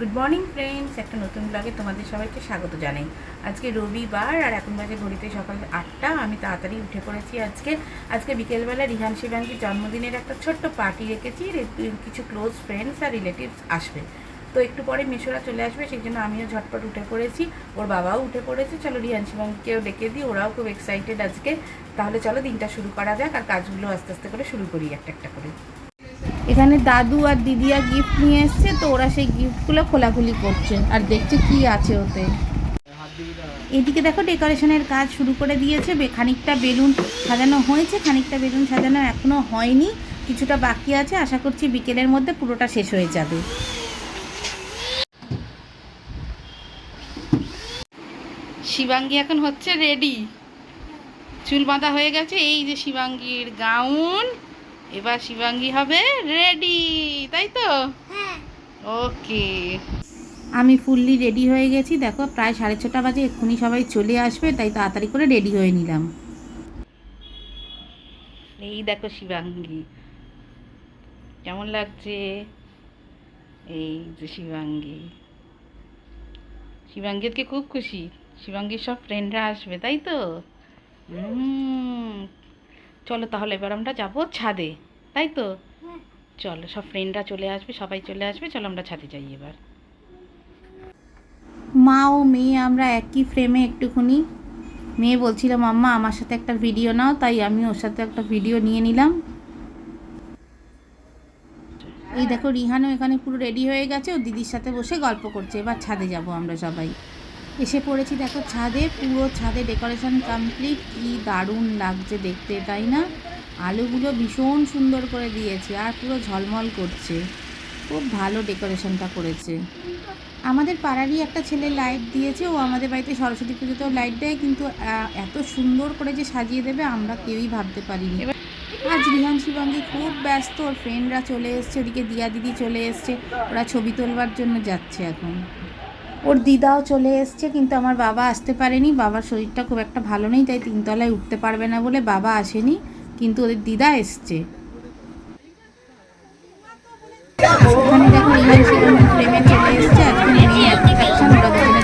Good morning friends একটা নতুন ব্লগে তোমাদের সবাইকে স্বাগত জানাই। আজকে রবিবার আর এখন বাজে ঘড়িতে সকাল আটটা। আমি তাড়াতাড়ি উঠে পড়েছি আজকে। আজকে বিকেলবেলা রিহান শিবাঙ্গির জন্মদিনের একটা ছোট্ট পার্টি রেখেছি। কিছু ক্লোজ ফ্রেন্ডস আর রিলেটিভস আসবে। তো একটু পরে মেশোরা চলে আসবে, সেই জন্য আমিও ঝটপট উঠে পড়েছি। ওর বাবাও উঠে পড়েছে। চলো রিহান শিবাঙ্গিকেও ডেকে দিই। ওরাও খুব এক্সাইটেড আজকে। তাহলে চলো দিনটা শুরু করা যাক আর কাজগুলো আস্তে আস্তে করে শুরু করি একটা একটা করে। এখানে দাদু আর দিদিয়া গিফট নিয়ে এসছে, তো ওরা সেই গিফটগুলো খোলাখুলি করছে। আর দেখছে কি আছে ওতে। এদিকে দেখো ডেকোরেশনের কাজ শুরু করে দিয়েছে খানিকটা বেলুন সাজানো হয়েছে, খানিকটা বেলুন সাজানো এখনও হয়নি, কিছুটা বাকি আছে। আশা করছি বিকেলের মধ্যে পুরোটা শেষ হয়ে যাবে। শিবাঙ্গী এখন হচ্ছে রেডি চুল বাঁধা হয়ে গেছে, এই যে শিবাঙ্গীর গাউন এবার শিবাঙ্গী হবে রেডি তাই তো? ওকে আমি ফুললি রেডি হয়ে গেছি। দেখো প্রায় সাড়ে ছটা বাজে এক্ষুনি সবাই চলে আসবে তাই তাড়াতাড়ি করে রেডি হয়ে নিলাম। এই দেখো শিবাঙ্গী। কেমন লাগছে? এই যে শিবাঙ্গী। শিবাঙ্গী আজকে খুব খুশি। শিবাঙ্গীর সব ফ্রেন্ডরা আসবে তাই তো? হুম। চলো তাহলে এবার আমরা যাব ছাদে তাই তো? চলো সব ফ্রেন্ডরা চলে আসবে সবাই চলে আসবে চলো আমরা ছাদে যাই এবার। মা ও মেয়ে আমরা একই ফ্রেমে একটুখানি। মেয়ে বলছিল মাম্মা আমার সাথে একটা ভিডিও নাও। তাই আমি ওর সাথে একটা ভিডিও নিয়ে নিলাম। এই দেখো রিহানও এখানে পুরো রেডি হয়ে গেছে। ও দিদির সাথে বসে গল্প করছে। এবার ছাদে যাব আমরা সবাই। এসে পড়েছি। দেখো ছাদে পুরো ছাদে ডেকোরেশন কমপ্লিট। কি দারুণ লাগছে দেখতে তাই না? আলুগুলো ভীষণ সুন্দর করে দিয়েছে আর পুরো ঝলমল করছে। খুব ভালো ডেকোরেশনটা করেছে। আমাদের পাড়ারই একটা ছেলে লাইট দিয়েছে। ও আমাদের বাড়িতে সরস্বতী পুজোতেও লাইট দেয় কিন্তু এত সুন্দর করে যে সাজিয়ে দেবে আমরা কেউই ভাবতে পারিনি। আজ রিহান শিবাঙ্গী খুব ব্যস্ত। ওর ফ্রেন্ডরা চলে এসছে ওদিকে দিয়া দিদি চলে এসছে। ওরা ছবি তোলবার জন্য যাচ্ছে এখন। ওর দিদাও চলে এসছে, কিন্তু আমার বাবা আসতে পারেনি। বাবার শরীরটা খুব একটা ভালো নেই, তাই তিনতলায় উঠতে পারবে না বলে বাবা আসেনি, কিন্তু ওদের দিদা এসছে।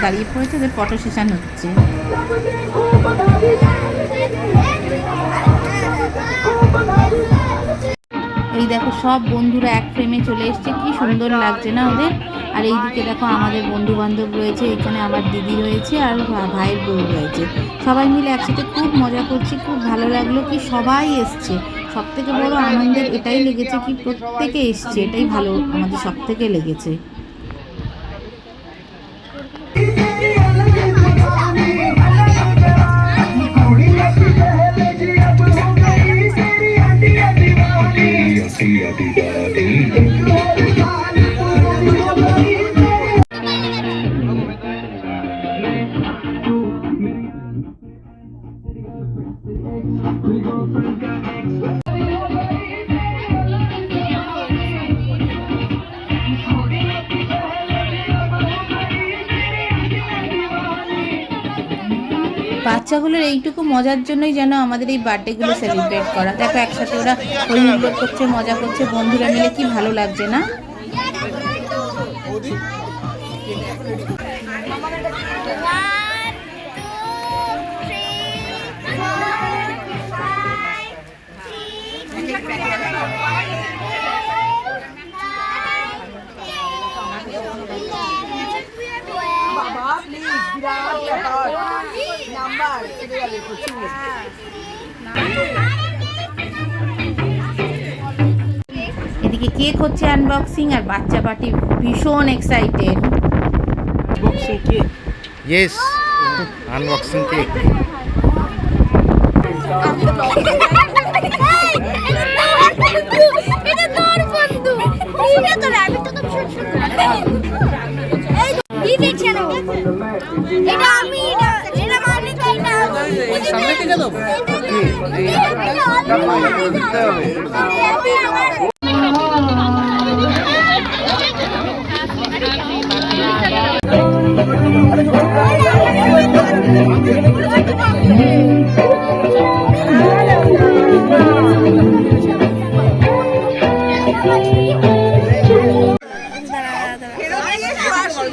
দাঁড়িয়ে পড়েছে, ওদের ফটো সেশন হচ্ছে। এই দেখো, সব বন্ধুরা এক ফ্রেমে চলে এসছে। কি সুন্দর লাগছে না ওদের? আর এইদিকে দেখো, আমাদের বন্ধু বান্ধব রয়েছে, এখানে আমার দিদি রয়েছে আর ভাইয়ের বউ রয়েছে। সবাই মিলে একসাথে খুব মজা করছি, খুব ভালো লাগল কি সবাই এসছে। সব থেকে বড় আনন্দের এটাই লেগেছে কি প্রত্যেকে এসছে, এটাই ভালো, আমাদের সব থেকে লেগেছে। da da dee. বাচ্চাগুলোর এইটুকু মজার জন্যই যেন আমাদের এই বার্থডেগুলো সেলিব্রেট করা। দেখো, একসাথে ওরা হই করছে, মজা করছে, বন্ধুরা মিলে কি ভালো লাগছে না? কেক হচ্ছে আনবক্সিং আর বাচ্চা পার্টি ভীষণ excited Unboxing cake. Yes. Unboxing cake. এটা এটা আমি এটা আমি এটা এটা মানে তাই না সামনে থেকে দাও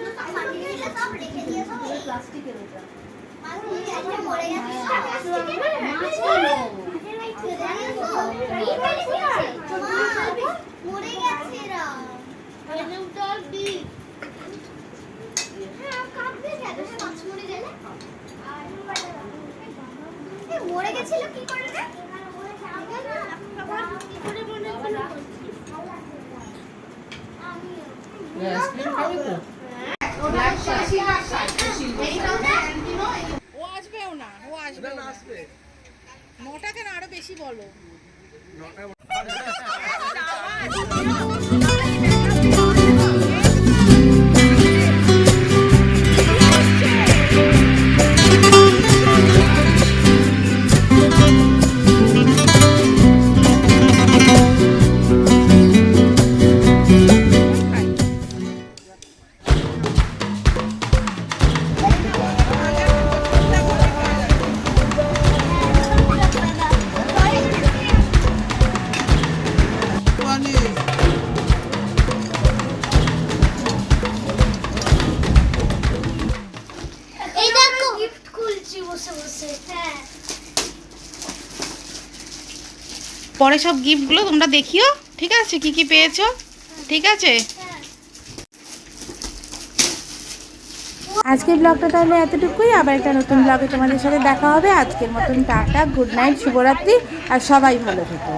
ফেরত দিয়ে মরে গেছে এরা মরে গেছিল কি করে রে? কি করে মনে হলো? ও আসবেও না ও আসবে না নটা কেন আরও বেশি বলো। পরে সব গিফটগুলো তোমরা দেখিও, ঠিক আছে? কি কি পেয়েছ? ঠিক আছে? আজকের ব্লগটা তাহলে এতটুকুই। আবার একটা নতুন ব্লগে তোমাদের সাথে দেখা হবে। আজকের মতন টাটা গুড নাইট শুভরাত্রি, আর সবাই ভালো থেকো।